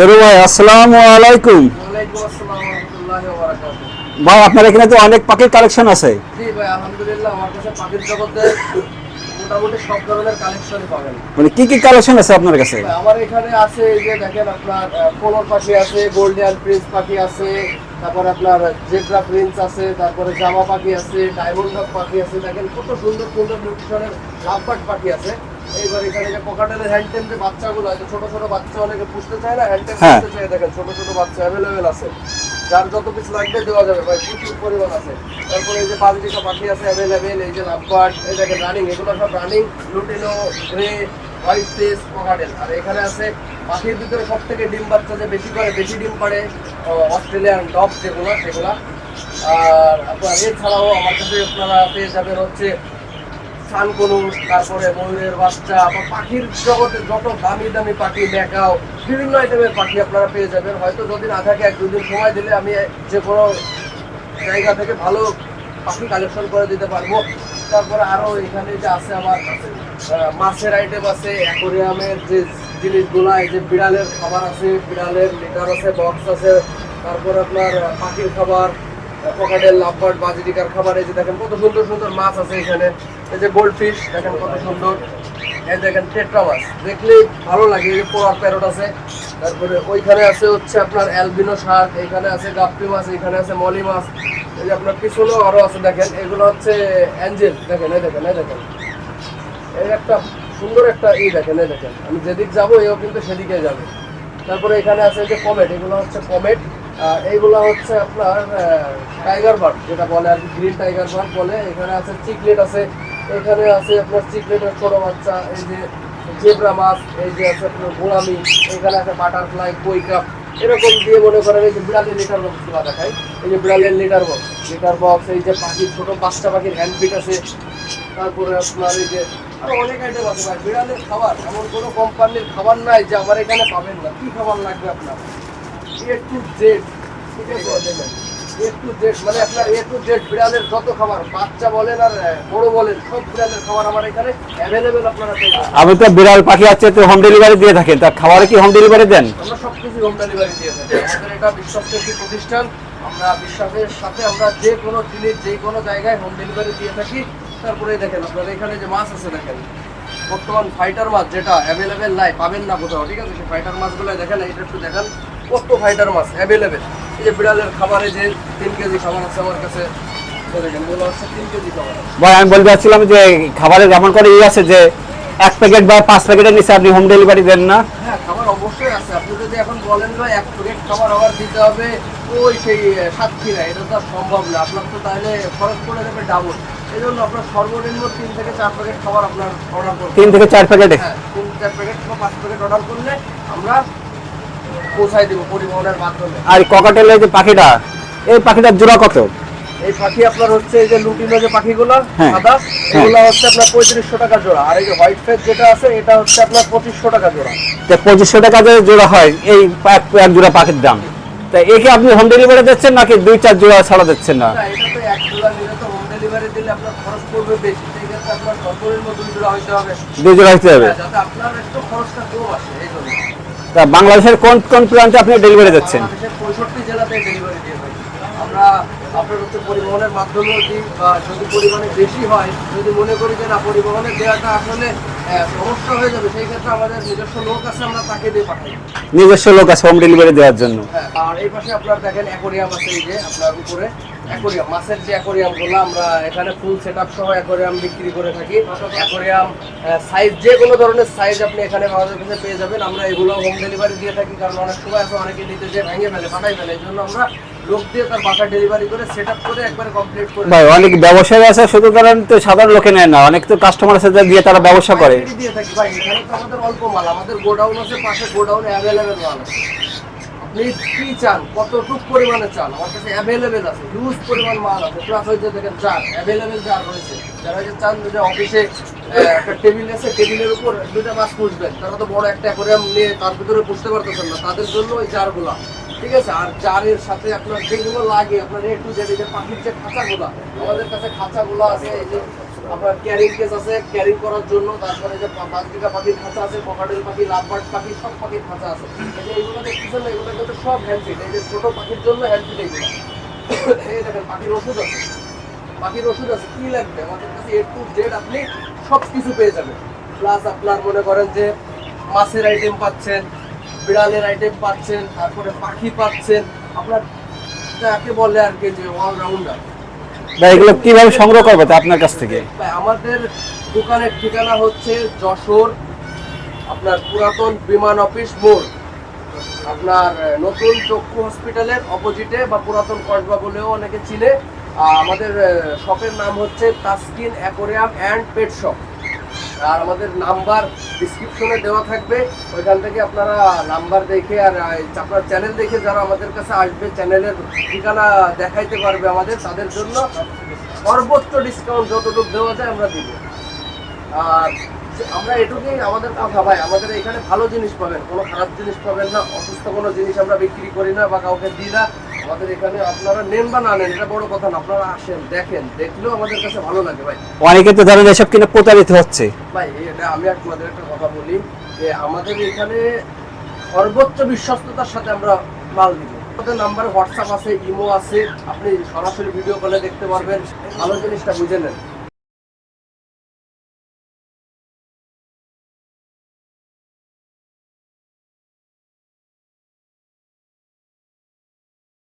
তরু ভাই আসসালামু আলাইকুম। ভাই আপনার এখানে তো অনেক পাখির কালেকশন আছে। আলহামদুলিল্লাহ আমার কাছে পাখির মোটামুটি সব ধরনের মানে কি কি কালেকশন আছে আপনার কাছে? আমার এখানে আছে এই যে দেখেন আপনার কোলর পাখি আছে গোল্ডেন প্রিন্স পাখি আছে তারপরে আপনার জেব্রা প্রিন্স আছে তারপরে জামা পাখি আছে ডায়মন্ড পাখি আছে দেখেন কত সুন্দর সুন্দর নিউট্রিশনের লাভবার্ড পাখি আছে। এইবার এখানে যে কোকাটেলের হ্যান্ডটেম যে বাচ্চাগুলো আছে ছোট ছোট বাচ্চা অনেকে পুষতে চায় না হ্যান্ডটেম হ্যাঁ। পুষতে চায় দেখেন ছোট ছোট বাচ্চা অ্যাভেলেবেল আছে। যার যত পিস লাগবে দেওয়া যাবে। ভাই প্রচুর পরিমাণ আছে। তারপরে এই যে বালতিকা পাখি আছে অ্যাভেলেবেল এই যে লাভবার্ড এই দেখেন রানিং এগুলো সব running lutino grey white face cockatiel আর এখানে আছে পাখির ভিতরে সব থেকে ডিম বাচ্চা যে বেশি করে বেশি ডিম পারে অস্ট্রেলিয়ান ডগ যেগুলো সেগুলা। আর আপনার এছাড়াও আমার কাছে আপনারা পেয়ে যাবেন হচ্ছে শানকনু তারপরে ময়ূরের বাচ্চা, বা পাখির জগতে যত দামি দামি পাখি দেখাও, বিভিন্ন আইটেমের পাখি আপনারা পেয়ে যাবেন। হয়তো যদি না থাকে, এক দুদিন সময় দিলে আমি যে কোনো জায়গা থেকে ভালো পাখি কালেকশন করে দিতে পারব। তারপরে আরও এখানে যে আছে আমার মাছের আইটেম আছে অ্যাকোরিয়ামের যে জিনিসগুলো, এই যে বিড়ালের খাবার আছে, বিড়ালের লিটার আছে বক্স আছে, তারপর আপনার পাখির খাবার পকেটের লাভবার্ড বাজিরিকার খাবার, এই যে দেখেন, কত সুন্দর সুন্দর মাছ আছে এখানে। এই যে গোল্ড ফিশ দেখেন কত সুন্দর। এই দেখেন টেট্রা মাছ দেখলেই ভালো লাগে, এই যে পোয়ার প্যারট আছে। তারপরে ওইখানে আছে হচ্ছে আপনার অ্যালবিনো শার্ক এখানে আছে গাপ্পি মাছ, এখানে আছে মলি মাছ, এই যে আপনার পিছনেও আরও আছে, দেখেন, এগুলো হচ্ছে অ্যাঞ্জেল, দেখেন, এই দেখেন এই দেখেন। এই একটা সুন্দর একটা ই, দেখেন, এই দেখেন। আমি যেদিক যাব, এও কিন্তু সেদিকে যাবে। তারপরে এখানে আছে যে কমেট এগুলো হচ্ছে কমেট এইগুলো হচ্ছে আপনার টাইগার বার্ড যেটা বলে আর কি গ্রিন টাইগার বার্ড বলে। এখানে আছে চিকলেট আছে এখানে আছে আপনার চিকলেটের ছোট বাচ্চা, এই যে জেব্রা মাছ, এই যে আছে আপনার গোলামি, এখানে আছে বাটারফ্লাই কই কাপ এরকম দিয়ে মনে করেন এই যে বিড়ালের লিটার বক্সগুলো দেখায় এই যে বিড়ালের লিটার বক্স লিটার বক্স এই যে পাখির ছোট পাঁচটা পাখির হ্যান্ডপিক আছে। তারপরে আপনার এই যে আরও অনেক আইটেম আছে ভাই, বিড়ালের খাবার, এমন কোনো কোম্পানির খাবার নাই যে আমার এখানে পাবেন না। কি খাবার লাগবে আপনার? এ টু জেড ঠিক আছে? দেখেন এ টু মানে আপনার এ টু বিড়ালের যত খাবার বাচ্চা বলেন আর বড় বলেন সব বিড়ালের খাবার আমার এখানে অ্যাভেলেবেল আপনারা আমি তো বিড়াল পাখি আছে তো হোম ডেলিভারি দিয়ে থাকেন তা খাবারে কি হোম ডেলিভারি দেন? আমরা সব কিছু হোম ডেলিভারি দিয়ে থাকি। আমাদের এটা বিশ্বস্ত একটি প্রতিষ্ঠান। আমরা বিশ্বাসের সাথে আমরা যে কোনো জিনিস যে কোনো জায়গায় হোম ডেলিভারি দিয়ে থাকি। তারপরে দেখেন আপনার এখানে যে মাছ আছে দেখেন বর্তমান ফাইটার মাছ যেটা অ্যাভেলেবেল নাই পাবেন না কোথাও ঠিক আছে? সেই ফাইটার মাছগুলো দেখেন এইটা একটু দেখেন কত ফাইটার মাছ অ্যাভেলেবেল যে বিড়ালের খাবারে যে তিন কেজি খাবার আছে আমার কাছে ভাই আমি বলতে চাচ্ছিলাম যে খাবারের যেমন করে ই আছে যে এক প্যাকেট বা পাঁচ প্যাকেটের নিচে আপনি হোম ডেলিভারি দেন না? হ্যাঁ খাবার অবশ্যই আছে। আপনি যদি এখন বলেন যে এক প্লেট খাবার আবার দিতে হবে ওই সেই সাতক্ষীরা এটা তো সম্ভব না। আপনার তো তাহলে খরচ পড়ে যাবে ডাবল এই জন্য আপনার সর্বনিম্ন তিন থেকে চার প্যাকেট খাবার আপনার অর্ডার করতে তিন থেকে চার প্যাকেটে? হ্যাঁ তিন চার প্যাকেট বা পাঁচ প্যাকেট অর্ডার করলে আমরা পৌঁছাই দেবো পরিবহনের মাধ্যমে। আর ককাটেলের যে পাখিটা এই পাখিটার জোড়া কত? এই পাখি আপনার হচ্ছে এই যে লুটিনো যে পাখিগুলো হ্যাঁ, সাদা হ্যাঁ। এগুলো হচ্ছে আপনার পঁয়ত্রিশশো টাকা জোড়া। আর এই যে হোয়াইট ফেস যেটা আছে এটা হচ্ছে আপনার পঁচিশশো টাকা জোড়া। তো পঁচিশশো টাকা যে জোড়া হয় এই এক জোড়া পাখির দাম। তা একে আপনি হোম ডেলিভারি দিচ্ছেন নাকি দুই চার জোড়া ছাড়া দিচ্ছেন না? এটা তো এক জোড়া নিলে তো হোম ডেলিভারি দিলে আপনার খরচ পড়বে বেশি। সেই ক্ষেত্রে আপনার সর্বনিম্ন দুই জোড়া হইতে হবে। দুই জোড়া হতে হবে। হ্যাঁ, যাতে আপনার একটু খরচটা কম আসে। তা বাংলাদেশের কোন কোন প্রান্তে আপনি ডেলিভারি দিচ্ছেন? পঁয়ষট্টি জেলাতে ডেলিভারি আমরা আপনার হচ্ছে পরিবহনের মাধ্যমে যদি পরিমাণে বেশি হয়, যদি মনে করি যে না, পরিবহনের দেওয়াটা আসলে সমস্যা হয়ে যাবে সেই ক্ষেত্রে আমাদের নিজস্ব লোক আছে আমরা তাকে দিয়ে পাঠাই। নিজস্ব লোক আছে হোম ডেলিভারি দেওয়ার জন্য? হ্যাঁ, আর এই পাশে আপনার দেখেন অ্যাকোরিয়াম আছে এই যে আপনার উপরে। অ্যাকোরিয়াম মাছের যে অ্যাকোরিয়ামগুলো আমরা এখানে ফুল সেট আপ সহ অ্যাকোরিয়াম বিক্রি করে থাকি। অ্যাকোরিয়াম সাইজ যে কোনো ধরনের সাইজ আপনি এখানে আমাদের কাছে পেয়ে যাবেন। আমরা এগুলো হোম ডেলিভারি দিয়ে থাকি কারণ অনেক সময় আছে অনেকে নিতে যে ভেঙে ফেলে পাঠাই ফেলে। এই জন্য আমরা লোক দিয়ে তার বাসা ডেলিভারি করে সেট করে একবারে কমপ্লিট করে ভাই অনেক ব্যবসায়ী আছে শুধু তারা তো সাধারণ লোকে নেয় না অনেক তো কাস্টমার আছে যা দিয়ে তারা ব্যবসা করে। পাইকারি দিয়ে থাকি ভাই এখানে তো আমাদের অল্প মাল আমাদের গোডাউন আছে পাশে গোডাউনে অ্যাভেলেবেল মাল আছে। আপনি কি চান? কতটুক পরিমাণে চান? আমার কাছে অ্যাভেলেবেল আছে হিউজ পরিমাণ মাল আছে। প্লাস ওই দেখেন জার অ্যাভেলেবেল জার রয়েছে। যারা যে চান যে অফিসে একটা টেবিল আছে টেবিলের উপর দুইটা মাছ পুষবেন। তারা তো বড় একটা অ্যাকোরিয়াম নিয়ে তার ভিতরে পুষতে পারতেছেন না তাদের জন্য ওই জারগুলা ঠিক আছে? আর জারের সাথে আপনার যেগুলো লাগে, আপনার এ টু জেড পাখির যে খাঁচাগুলা, আমাদের কাছে খাঁচাগুলো আছে, এই যে আপনার ক্যারিং কেস আছে ক্যারিং করার জন্য, তারপরে যে বাজরিকা পাখির খাঁচা আছে ককাটেল পাখি, লাভবার্ড পাখি, সব পাখির খাঁচা আছে। এই যে এগুলো দেখতেছেন না এগুলো কিন্তু সব হ্যান্ডফিট এই যে ছোট পাখির জন্য হ্যান্ডফিট এগুলো এই দেখেন, পাখির ওষুধ আছে। পাখির ওষুধ আছে, কি লাগবে? আমাদের কাছে এ টু জেড আপনি সব কিছু পেয়ে যাবেন। প্লাস আপনার মনে করেন যে মাছের আইটেম পাচ্ছেন বিড়ালের আইটেম পাচ্ছেন তারপরে পাখি পাচ্ছেন। আপনার যাকে বলে আর কি যে অলরাউন্ডার বা এগুলো কীভাবে সংগ্রহ করব আপনার কাছ থেকে? আমাদের দোকানের ঠিকানা হচ্ছে যশোর আপনার পুরাতন বিমান অফিস মোড়। আপনার নতুন চক্ষু হসপিটালের অপোজিটে বা পুরাতন কসবা বলেও অনেকে চিনে। আমাদের শপের নাম হচ্ছে Taskin aquarium and pet shop আর আমাদের নাম্বার ডিসক্রিপশনে দেওয়া থাকবে। ওইখান থেকে আপনারা নাম্বার দেখে আর আপনার চ্যানেল দেখে যারা আমাদের কাছে আসবে চ্যানেলের ঠিকানা দেখাইতে পারবে আমাদের, তাদের জন্য সর্বোচ্চ ডিসকাউন্ট যতটুকু দেওয়া যায় আমরা দিব। আর আমরা এটুকুই আমাদের কথা ভাই, আমাদের এখানে ভালো জিনিস পাবেন, কোনো খারাপ জিনিস পাবেন না, অসুস্থ কোনো জিনিস আমরা বিক্রি করি না বা কাউকে দিই না। আমাদের এখানে আপনারা নেন বা না নেন এটা বড় কথা না। আপনারা আসেন দেখেন দেখলেও আমাদের কাছে ভালো লাগে ভাই। অনেকে তো ধরেন এসব কিনে প্রতারিত হচ্ছে। ভাই এটা আমি আপনাদের একটা কথা বলি যে আমাদের এখানে সর্বোচ্চ বিশ্বস্ততার সাথে আমরা মাল দিব আমাদের নাম্বারে হোয়াটসঅ্যাপ আছে ইমো আছে আপনি সরাসরি ভিডিও কলে দেখতে পারবেন। ভালো জিনিসটা বুঝে নেন।